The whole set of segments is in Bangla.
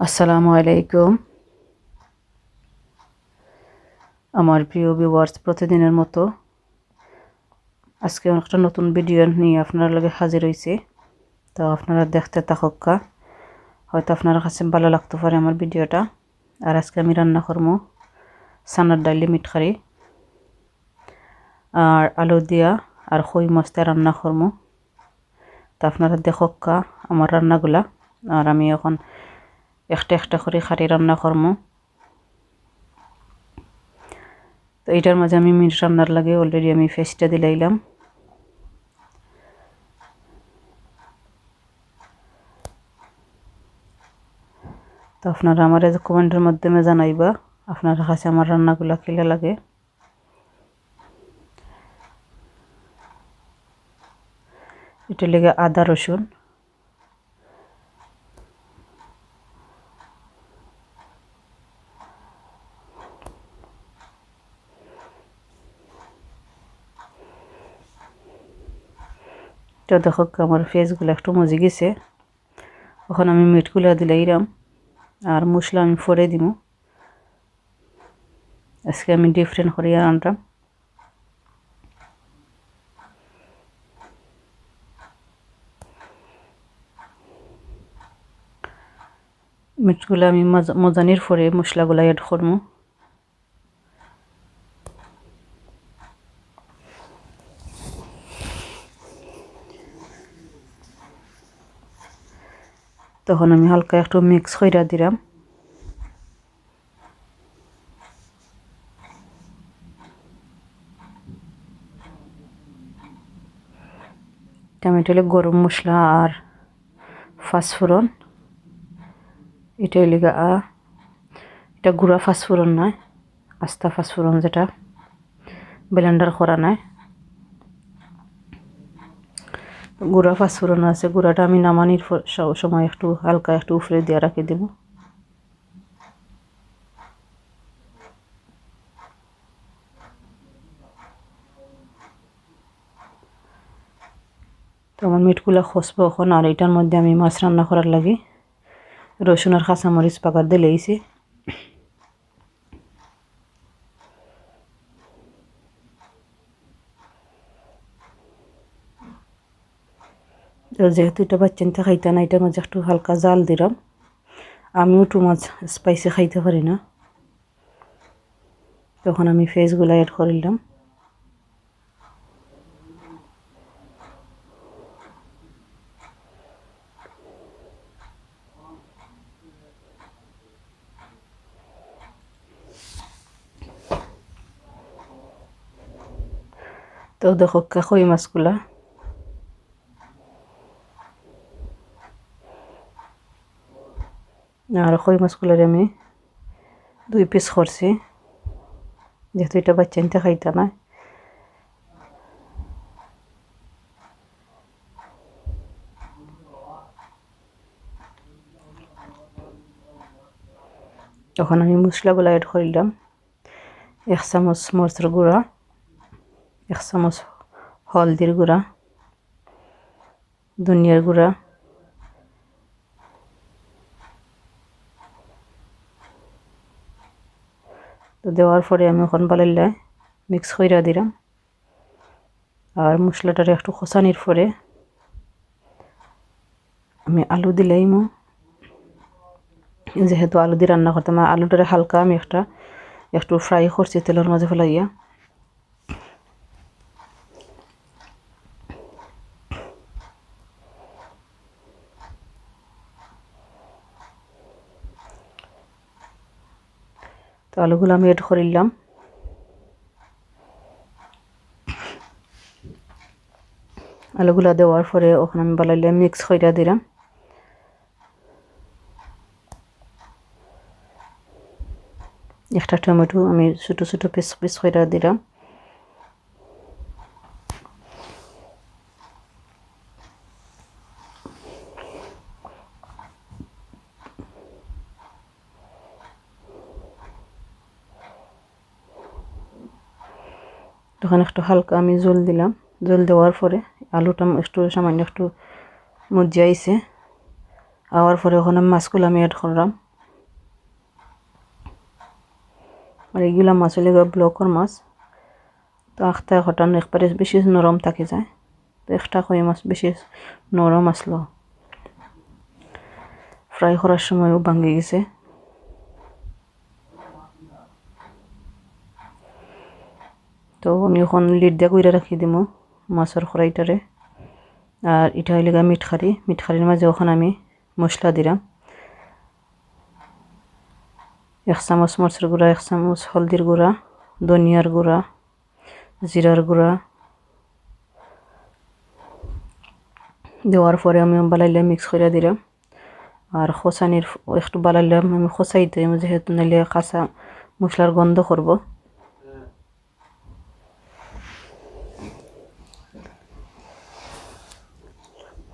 আসসালামু আলাইকুম। আমার প্রিয় ভিউয়ার্স প্রতিদিনের মতো আজকে একটা নতুন ভিডিও নিয়ে আপনার লগে হাজির হয়েছে তো আপনারা দেখতে থাকা হয়তো আপনার কাছে ভালো লাগতে পারে আমার ভিডিওটা। আর আজকে আমি রান্না করব সানার ডাইলি মিটখারি আর আলু দিয়া আর খই মাছটা রান্না করব। তো আপনারা দেখা আমার রান্নাগুলা। আর আমি এখন একটা একটা করে খাটি রান্না করব তো এটার মাঝে আমি মিট রান্নার লাগে অলরেডি আমি ফেসটা দিলাইলাম। তো আপনারা আমার কমেন্টের মাধ্যমে জানাইবা, আপনার কাছে আমার রান্নাগুলো খেলে লাগে। এটা লেগে আদা রসুন। তো দেখো আমার ফেসগুলো একটু মজে গেছে। এখন আমি মিটগুলো দিলাইরাম আর মশলা আমি ফরে দিব আজকে আমি ডিফারেন্ট করিয়া আনলাম মিটগুলো আমি মজানির ফরে মশলাগুলো অ্যাড করব তখন আমি হালকা একটু মিক্স কইরা দিলাম। টমেটো হলে গরম মশলা আর ফাঁসফোড়ন এটা হলে এটা গুঁড়া ফাঁসফোড়ন নয়, আস্তা ফাঁসফোড়ন যেটা ব্লেন্ডার করা নয়। গুঁড়া ফাঁসফোড়ন আছে, গুঁড়াটা আমি নামানির সময় একটু হালকা একটু উফরে দিয়ে রাখি দেব। তো আমার মিটগুলা খসবো এখন, আর এটার মধ্যে আমি মাছ রান্না করার লাগে। রসুন আর কাঁচামরিচ পাকার দিলেইছি যেহেতু এটা বাচ্চানটা খাইতে না, এটার মাঝে একটু হালকা জাল দিলাম। আমিও টু মাছ স্পাইসি খাইতে পারি না। তখন আমি ফেসগুলো অ্যাড করিলাম তো দেখো কই মাছগুলা? আর কই মাছগুলোর আমি? দুই পিস করছি। যেহেতু এটা বাচ্চা নিতে খাইতে না। তখন আমি মশলাগুলো অ্যাড করিলাম। এক চামচ মরচের গুঁড়া, এক চামচ হলদির গুঁড়া, ধনিয়ার গুঁড়া তো দেওয়ার পরে আমি এখন বালাইলে মিক্স কইরা দিলাম। আর মশলাটার একটু খসানির পরে আমি আলু দিলাইমো। যেহেতু আলু দিয়ে রান্না করতাম আলুটারে হালকা আমি একটা, একটু ফ্রাই করছি তেলের মাঝে ফেলাইয়া। তো আলুগুলো আমি এড করিলাম আলুগুলা দেওয়ার পরে ওখানে আমি বালাইলে মিক্স কইরা দিলাম। একটা টমেটো আমি ছোটো ছোটো পিস পিস কইরা দিলাম। তখন একটু হালকা আমি জল দিলাম। জল দেওয়ার পরে আলুটা একটু সামান্য একটু মজ্জাইছে আওয়ার পরে ওখানে মাছগুলো আমি অ্যাড করলাম। আর এইগুলা মাছ হলে ব্লকর মাছ। তো আখটা ঘটান একবারে বেশি নরম থাকি যায়। তো একটা কই মাছ বেশি নরম আসলো। ফ্রাই করার সময়ও ভাঙ্গি গেছে। তো আমি এখন লিড দিয়ে কইরা রাখি দিমু, মাছের ফ্রাইটারে আর এটা হইলে গা মিটখারি মিটখারির মাঝে ওখানে আমি মশলা দিলাম এক চামচ মরচের গুঁড়া, এক চামচ হলদির গুঁড়া, ধনিয়ার গুঁড়া, জিরার গুঁড়া। দেওয়ার পরে আমি বালাইলে মিক্স করে দিলাম আর খোসানির একটু বালাইলে আমি খোসাই দিই যেহেতু নাইলে কাঁচা মশলার গন্ধ করব।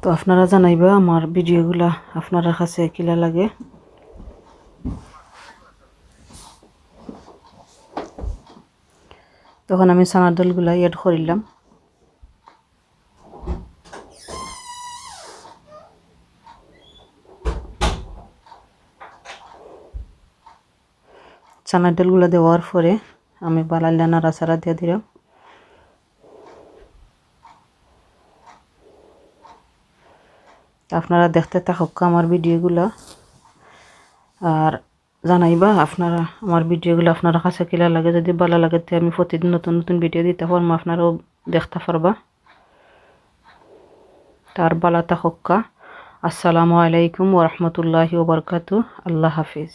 তো আপনারা জানাইবা, আমার ভিডিওগুলা আপনারা কাছে কিলা লাগে? তখন আমি সানার দলগুলা এড করিলাম। চানার ডালগুলো দেওয়ার পরে আমি বালাইলা নাড়াচাড়া দিয়ে দিলাম। আপনারা দেখতে থাকুক আমার ভিডিওগুলো। আর জানাইবা আপনারা আমার ভিডিওগুলো আপনারা কাছে কিলা লাগে, যদি ভালো লাগে তো আমি প্রতিদিন নতুন নতুন ভিডিও দিতে পারব, আপনারাও দেখতে পারবা। তার বালা থাকুক। আসসালামু আলাইকুম ওরহমতুল্লাহি ওবরকাতু আল্লাহ হাফিজ।